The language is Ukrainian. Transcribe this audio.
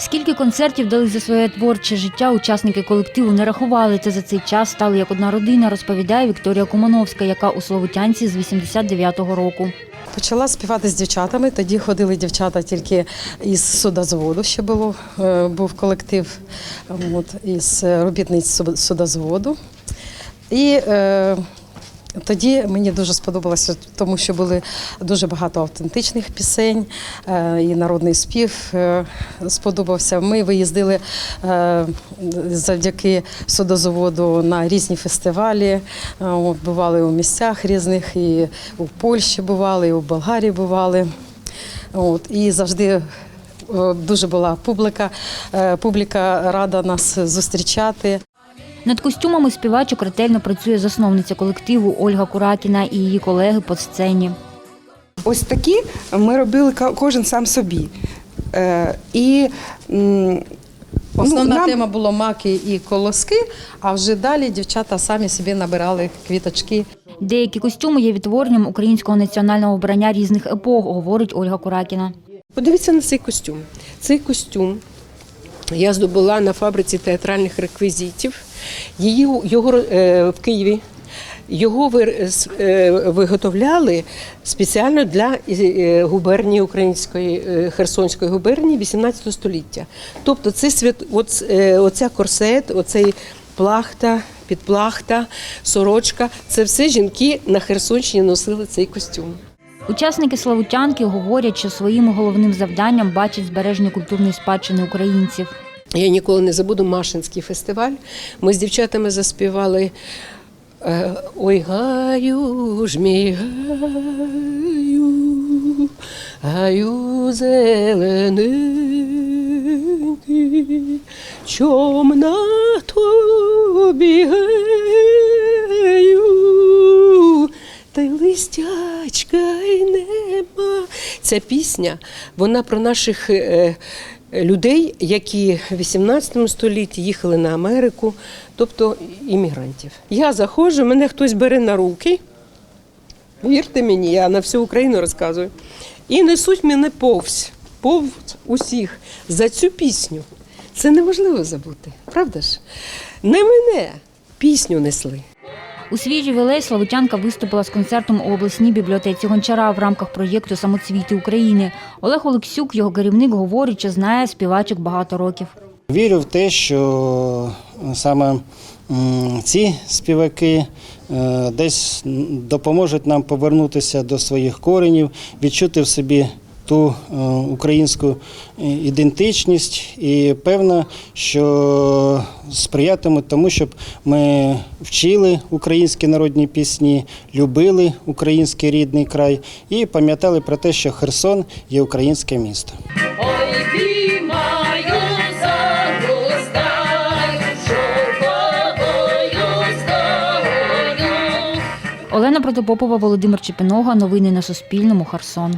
Скільки концертів дали за своє творче життя, учасники колективу не рахували. Та за цей час стали як одна родина, розповідає Вікторія Кумановська, яка у Словутянці з 89-го року. Почала співати з дівчатами. Тоді ходили дівчата тільки із судозводу. Ще було е, був колектив от, із робітниць судозводу. І е, тоді мені дуже сподобалося, тому що були дуже багато автентичних пісень, е, і народний спів е, сподобався. Ми виїздили е, завдяки судозаводу на різні фестивалі. Бували у місцях різних, і у Польщі бували, і у Болгарії бували. От, і завжди дуже була публіка, публіка рада нас зустрічати. Над костюмами співачок ретельно працює засновниця колективу Ольга Куракіна і її колеги по сцені. Ось такі ми робили кожен сам собі. Е, і Основна ну, нам- тема була маки і колоски, а вже далі дівчата самі собі набирали квіточки. Деякі костюми є відтворенням українського національного вбрання різних епох, говорить Ольга Куракіна. Подивіться на цей костюм. Цей костюм я здобула на фабриці театральних реквізитів. Її, його е, в Києві. Його ви- е, виготовляли спеціально для е, губернії української е, Херсонської губернії 18 століття. Тобто це свят, е, оця корсет, оцей плахта, підплахта, сорочка це все жінки на Херсонщині носили цей костюм. Учасники Славутянки говорять, що своїм головним завданням бачать збереження культурної спадщини українців. Я ніколи не забуду Машинський фестиваль. Ми з дівчатами заспівали е, Ой, гаю ж мій гаю, гаю зелений, чом на тобі гаю, та й листячка й нема. Ця пісня, вона про наших е, людей, які в 18 столітті їхали на Америку, тобто іммігрантів. Я заходжу, мене хтось бере на руки. Вірте мені, я на всю Україну розказую. І несуть мене повз, повз усіх за цю пісню. Це неможливо забути, правда ж? Не мене пісню несли. У свій ювілей Славутянка виступила з концертом у обласній бібліотеці Гончара в рамках проєкту Самоцвіти України. Олег Олексюк, його керівник, говорить, що знає співачок багато років. Вірю в те, що саме ці співаки е, десь допоможуть нам повернутися до своїх коренів, відчути в собі ту е, українську ідентичність і певно, що сприятимуть тому, щоб ми вчили українські народні пісні, любили український рідний край і пам'ятали про те, що Херсон є українське місто. Олена Протопопова, Володимир Чепінога. Новини на Суспільному. Херсон.